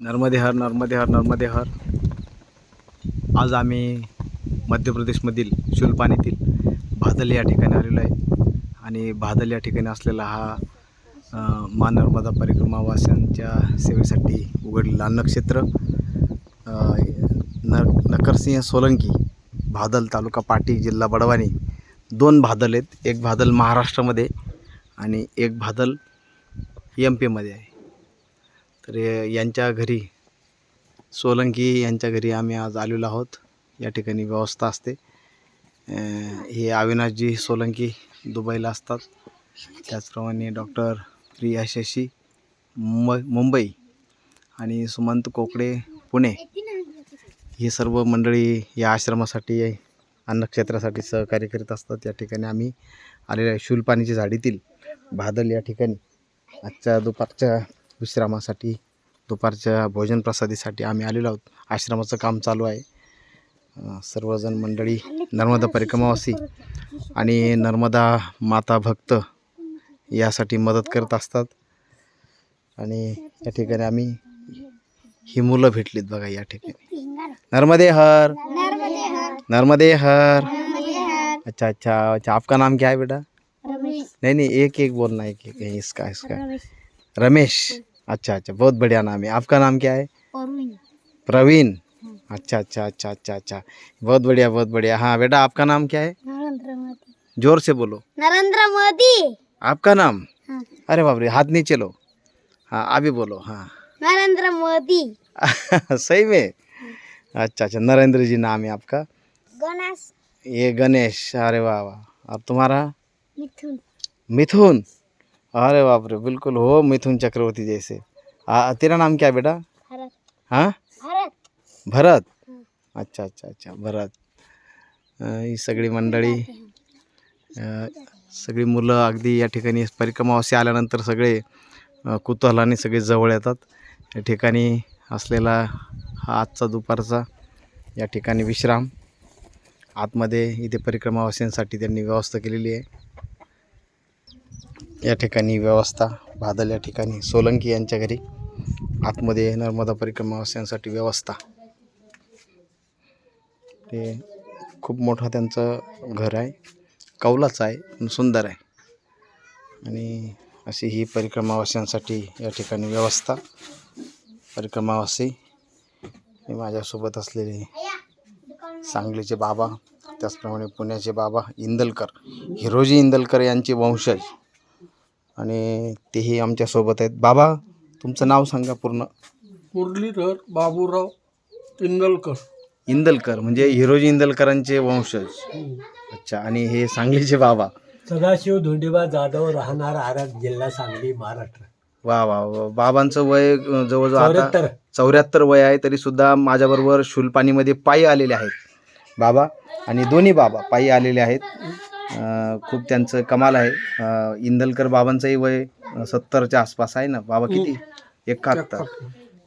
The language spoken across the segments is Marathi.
नर्मदे हर नर्मदे हर नर्मदे हर. आज आम्ही मध्य प्रदेशमधील शुल्पानेतील भादल या ठिकाणी आलेलो आहे. आणि भादल या ठिकाणी असलेला हा मा नर्मदा परिक्रमावास्यांच्या सेवेसाठी उघडलेला अन्नक्षेत्र न नकरसिंह सोलंकी भादल तालुका पाटी जिल्हा बडवानी. दोन भादल आहेत. एक भादल महाराष्ट्रामध्ये आणि एक भादल एम पीमध्ये आहे. तर यांच्या घरी सोलंकी यांच्या घरी आम्ही आज आलेलो आहोत. या ठिकाणी व्यवस्था असते. हे अविनाशजी सोलंकी दुबईला असतात. त्याचप्रमाणे डॉक्टर प्रिया शशी मुंबई मुंबई आणि सुमंत कोकडे पुणे. ही सर्व मंडळी या आश्रमासाठी अन्नक्षेत्रासाठी सहकार्य करीत असतात. या ठिकाणी आम्ही आलेल्या शूलपाणीची झाडीतील भादल या ठिकाणी. आजच्या दुपारच्या विश्रामासाठी दुपारच्या भोजन प्रसादीसाठी आम्ही आलेलो आहोत. आश्रमाचं काम चालू आहे. सर्वजण मंडळी नर्मदा परिक्रमावासी आणि नर्मदा माता भक्त यासाठी मदत करत असतात. आणि या ठिकाणी आम्ही ही मुलं भेटलीत बघा या ठिकाणी. नर्मदे हर. नर्मदे हर. अच्छा अच्छा अच्छा आपका नाम क्या है बेटा? नहीं नहीं एक एक बोलना एक एक इसका इसका. रमेश. अच्छा अच्छा बहुत बढ़िया नाम है। आपका नाम क्या है? प्रवीण। अच्छा अच्छा अच्छा अच्छा अच्छा। बहुत बढ़िया बहुत बढ़िया। हाँ बेटा आपका नाम क्या है? नरेंद्र मोदी। ज़ोर से बोलो। नरेंद्र मोदी। आपका नाम? हाँ। अरे बाप रे हाथ नीचे लो हाँ अभी बोलो हाँ। नरेंद्र मोदी। सही में? अच्छा अच्छा नरेंद्र जी नाम है आपका। गणेश। ये गणेश अरे वाह वाह। और तुम्हारा? मिथुन। मिथुन? अरे बाप रे बिल्कुल. हो मिथुन चक्रवर्ती जैसे. आ, तेरा नाम क्या है बेटा? भरत. हाँ? भरत. अच्छा अच्छा अच्छा भरत. अं, ही सगळी मंडळी अं, सगळी मुलं अगदी या ठिकाणी परिक्रमावासी आल्यानंतर सगळे अं, कुतूहलाने सगळे जवळ येतात. या ठिकाणी असलेला हा आजचा दुपारचा या ठिकाणी विश्राम. आतमध्ये इथे परिक्रमावासींसाठी त्यांनी व्यवस्था केलेली आहे. या ठिकाणी व्यवस्था बादल या ठिकाणी सोलंकी यांच्या घरी. आतमध्ये नर्मदा परिक्रमावासियांसाठी व्यवस्था. ते खूप मोठं त्यांचं घर आहे. कौलाचं आहे सुंदर आहे. आणि अशी ही परिक्रमावासियांसाठी या ठिकाणी व्यवस्था. परिक्रमावासी हे माझ्यासोबत असलेले सांगलीचे बाबा त्याचप्रमाणे पुण्याचे बाबा इंदलकर हिरोजी इंदलकर यांचे वंशज. आणि तेही आमच्यासोबत आहेत. बाबा तुमचं नाव सांगा पूर्ण. मुरलीधर बाबूराव इंदलकर. इंदलकर म्हणजे हिरोजी इंदलकरांचे वंशज. अच्छा आणि हे सांगलीचे बाबा. सदाशिव धोंडीबा जाधव राहणार आरग जिल्हा सांगली महाराष्ट्र. वा वा वा. बाबांचं वय अं, जवळजवळ आता चौऱ्याहत्तर. चौऱ्याहत्तर वय आहे तरी सुद्धा माझ्याबरोबर शूलपाणीमध्ये पायी आलेले आहेत. बाबा आणि दोन्ही बाबा पायी आलेले आहेत. खूप त्यांचं कमाल आहे. इंदलकर बाबांचंही वय सत्तरच्या आसपास आहे ना? बाबा किती? एकाहत्तर.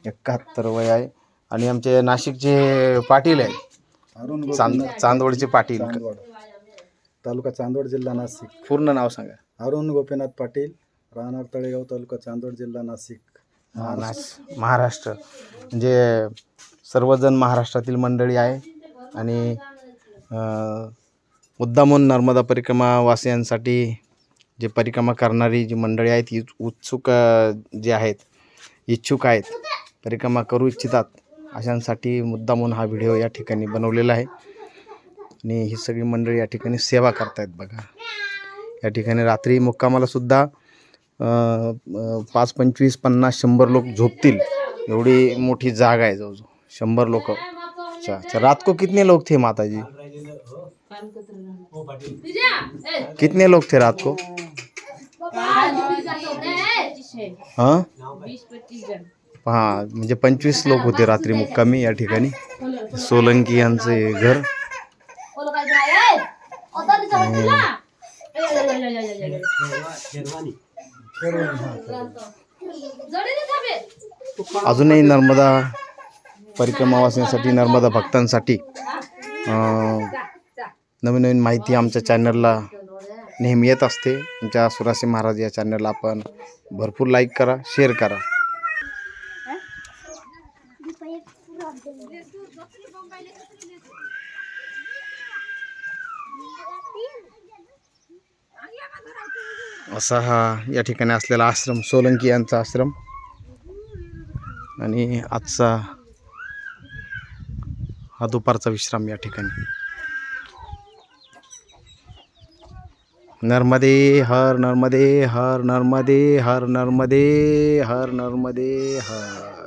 एकाहत्तर. वय आहे. आणि आमचे नाशिकचे पाटील आहेत. चांद चांदवडचे पाटील. तालुका चांदवड जिल्हा नाशिक. पूर्ण नाव सांगा. अरुण गोपीनाथ पाटील राहणार तळेगाव तालुका चांदवड जिल्हा नाशिक. हा, नाश महाराष्ट्र. म्हणजे सर्वजण महाराष्ट्रातील मंडळी आहे. आणि मुद्दामून नर्मदा परिक्रमा वासियांसाठी जे परिक्रमा करणारी जी मंडळी आहेत ही उत्सुक जे आहेत इच्छुक आहेत परिक्रमा करू इच्छितात अशांसाठी मुद्दामून हा व्हिडिओ या ठिकाणी बनवलेला आहे. आणि ही सगळी मंडळी या ठिकाणी सेवा करतायत बघा. या ठिकाणी रात्री मुक्कामाला सुद्धा पाच पंचवीस पन्नास शंभर लोक झोपतील. एवढी मोठी जागा आहे जवळजवळ. शंभर लोक. अच्छा अच्छा रात को कितने लोग थे माता जी कितने लोग थे रात को? हाँ? हाँ म्हणजे पंचवीस लोक होते रात्री मुक्कामी या ठिकाणी। सोलंकी यांचे घर अजूनही नर्मदा परिक्रमावासियांसाठी नर्मदा भक्तांसाठी नवीन नवीन माहिती आमच्या चॅनलला नेहमी येत असते. आमच्या सुरासी महाराज या चॅनलला आपण भरपूर लाईक करा शेअर करा. असा हा या ठिकाणी असलेला आश्रम सोलंकी यांचा आश्रम. आणि आजचा हा दुपारचा विश्राम या ठिकाणी. नर्मदे हर नर्मदे हर नर्मदे हर नर्मदे हर नर्मदे हर